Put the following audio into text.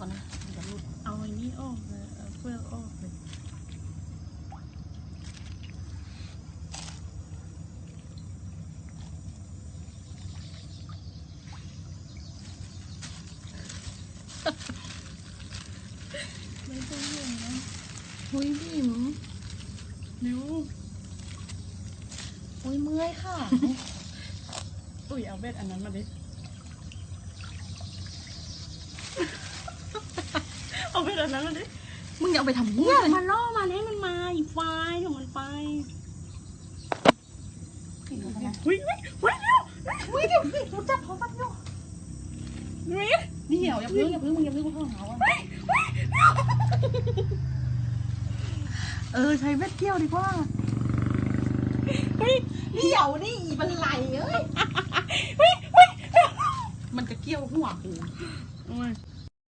ก่อนนะเดี๋ยวดเอาอันนี้ออกเลยเอาเลอกออกเลยไม่ต้องห่วงนะหุยพี่หนูนิ้วอุ้ยเมื่อยค่ะ อุ้ยเอาเบ็ดอันนั้นมาดิ เอาไปแบบนั้นเลยมึงอย่าเอาไปทำเงี้ยมันล่อมาเลยมันมาอีไฟของมันไปวิ่งวิ่งวิ่งเร็ววิ่งเร็วมึงจับเขาปั๊บเร็ววิ่งนี่เหี่ยวอย่าพึ่งอย่าพึ่งมึงอย่าพึ่งเข้าหาว่ะเออใช้เวทเที่ยวดีกว่างฮ้ยเดี่ยวนี่อีบันไหลเอ้ยมันจะเกี่ยวหัวกู